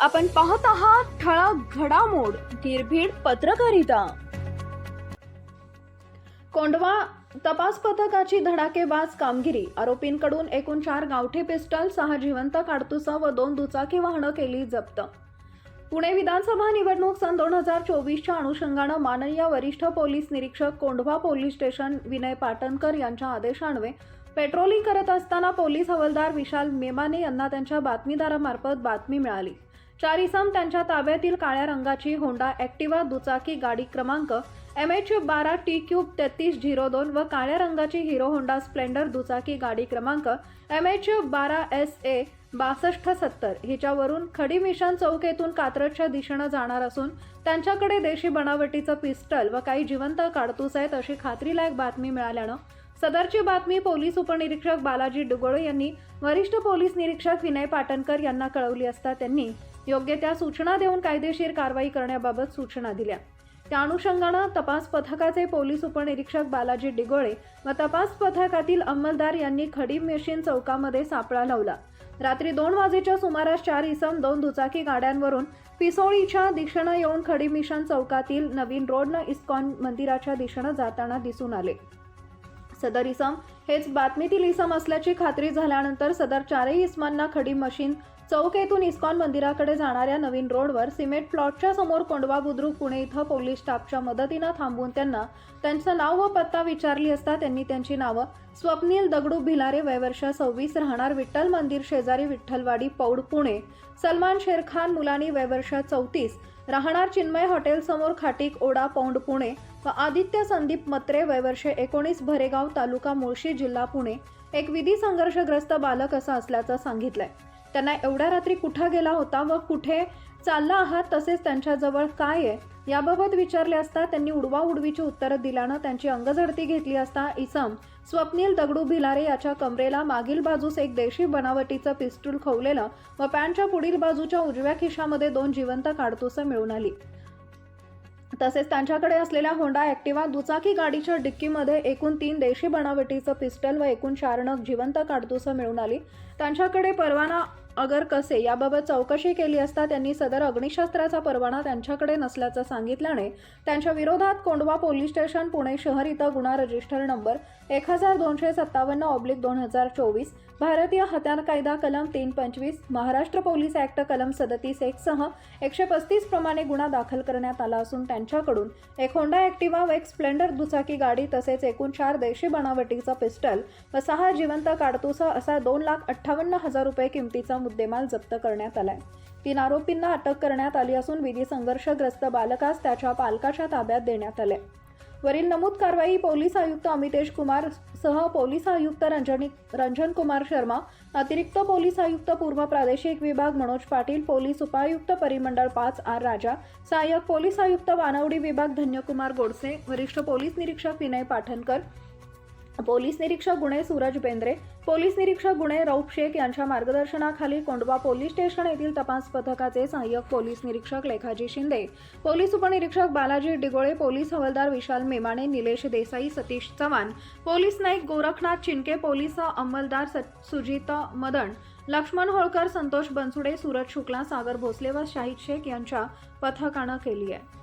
आपण पाहत आहात ठळक घडामोड निर्भीड पत्रकारिता. कोंडवा तपास पथकाची धडाकेबाज कामगिरी. आरोपींकडून एकूण चार गावठी पिस्टल सहा जिवंत काडतुसा व दोन दुचाकी वाहनं केली जप्त. पुणे विधानसभा निवडणूक सन दोन हजार चोवीसच्या अनुषंगानं माननीय वरिष्ठ पोलीस निरीक्षक कोंढवा पोलीस स्टेशन विनय पाटणकर यांच्या आदेशान्वये पेट्रोलिंग करत असताना पोलीस हवालदार विशाल मेमाने यांना त्यांच्या बातमीदारामार्फत बातमी मिळाली. चार इसम त्यांच्या ताब्यातील काळ्या रंगाची होंडा ॲक्टिवा दुचाकी गाडी क्रमांक एम एच बारा टी क्यूब तेहतीस झिरो दोन व काळ्या रंगाची हिरो होंडा स्प्लेंडर दुचाकी गाडी क्रमांक एम एच बारा एस ए बासष्ट सत्तर. हिच्यावरून खडी मिशन चौक येथून कात्रजच्या दिशेनं जाणार असून त्यांच्याकडे देशी बनावटीचं पिस्टल व काही जिवंत काडतूस आहेत अशी खात्रीलायक बातमी मिळाल्यानं सदरची बातमी पोलीस उपनिरीक्षक बालाजी डुगोळे यांनी वरिष्ठ पोलीस निरीक्षक विनय पाटणकर यांना कळवली असता त्यांनी योग्य त्या सूचना देऊन कायदेशीर कारवाई करण्याबाबत सूचना दिल्या. त्या अनुषंगानं तपास पथकाचे पोलीस उपनिरीक्षक बालाजी डिगोळे व तपास पथकातील अंमलदार यांनी खडी मेशीन चौकामध्ये सापळा लावला. रात्री दोन वाजेच्या सुमारास चार इसम दोन दुचाकी गाड्यांवरून पिसोळीच्या दिशेनं येऊन खडी मिशन चौकातील नवीन रोडनं इस्कॉन मंदिराच्या दिशेनं जाताना दिसून आले. सदर इसम. हेच बातमीतील इसम असल्याची खात्री झाल्यानंतर सदर चारही इसमांना खडी मशीन चौक येथून इस्कॉन मंदिराकडे जाणाऱ्या नवीन रोडवर सिमेंट प्लॉटच्या समोर कोंडवा बुद्रुक पुणे इथं पोलीस स्टाफच्या मदतीनं थांबवून त्यांना त्यांचं नाव व पत्ता विचारली असता त्यांनी त्यांची नावं स्वप्नील दगडू भिलारे वयवर्ष सव्वीस राहणार विठ्ठल मंदिर शेजारी विठ्ठलवाडी पौड पुणे सलमान शेरखान मुलानी वयवर्ष चौतीस राहणार चिन्मय हॉटेलसमोर खाटीक ओढा पौंड पुणे व आदित्य संदीप मत्रे वयवर्षे एकोणीस भरेगाव तालुका मुळशी जिल्हा पुणे. एक विधी संघर्षग्रस्त बालक असं असल्याचं सांगितलंय. त्यांना एवढ्या रात्री कुठं गेला होता व कुठे चालला आहात तसेच त्यांच्याजवळ काय आहे? याबाबत विचारले असता त्यांनी उडवा उडवीची उत्तरं दिल्यानं त्यांची अंगझडती घेतली असता इसम स्वप्नील दगडू भिलारे याच्या कमरेला मागील बाजूस एक देशी बनावटीचं पिस्टूल खवलेलं व पॅन्टच्या पुढील बाजूच्या उजव्या खिशामध्ये दोन जिवंत काडतुसं मिळून आली. तसेच त्यांच्याकडे असलेल्या होंडा ॲक्टिवा दुचाकी गाडीच्या डिक्कीमध्ये एकूण तीन देशी बनावटीचं पिस्टल व एकूण चार नग जिवंत काडतुसं मिळून आली. त्यांच्याकडे परवाना अगर कसे याबाबत चौकशी केली असता त्यांनी सदर अग्निशस्त्राचा परवाना त्यांच्याकडे नसल्याचं सांगितल्याने त्यांच्या विरोधात कोंडवा पोलीस स्टेशन पुणे शहर इथं गुन्हा रजिस्टर नंबर एक हजार दोनशे सत्तावन्न ऑब्लिक दोन हजार चोवीस भारतीय हत्यार कायदा कलम तीन पंचवीस महाराष्ट्र पोलीस ॲक्ट कलम सदतीस एक सह एकशे पस्तीस प्रमाणे गुन्हा दाखल करण्यात आला असून त्यांच्याकडून एक होंडा ॲक्टिवा व एक स्प्लेंडर दुचाकी गाडी तसेच एकूण चार देशी बनावटीचा पिस्टल व सहा जिवंत काडतुसं असा दोन लाख अठ्ठावन्न हजार रुपये किमतीचा मुद्देमाल जप्त करण्यात आलाय. तीन आरोपींना अटक करण्यात आली असून विधी संघर्षग्रस्त बालकास त्याच्या पालकाच्या ताब्यात देण्यात आले वरील नमूद कारवाई पोलीस आयुक्त अमितेश कुमार सह पोलीस आयुक्त रंजनी रंजन कुमार शर्मा अतिरिक्त पोलीस आयुक्त पूर्व प्रादेशिक विभाग मनोज पाटील पोलीस उपायुक्त परिमंडळ पाच आर राजा सहाय्यक पोलीस आयुक्त वानवडी विभाग धन्यकुमार गोडसे वरिष्ठ पोलीस निरीक्षक विनय पाठणकर पोलीस निरीक्षक गुणे सूरज बेंद्रे पोलीस निरीक्षक गुणे रौफ शेख यांच्या मार्गदर्शनाखाली कोंडवा पोलीस स्टेशन येथील तपास पथकाचे सहाय्यक पोलीस निरीक्षक लेखाजी शिंदे पोलीस उपनिरीक्षक बालाजी डिगोळे पोलीस हवालदार विशाल मेमाणे निलेश देसाई सतीश चव्हाण पोलीस नाईक गोरखनाथ चिनके पोलीस अंमलदार सुजित मदन लक्ष्मण होळकर संतोष बनसुडे सूरज शुक्ला सागर भोसले व शाहिद शेख यांच्या पथकानं केली आहे.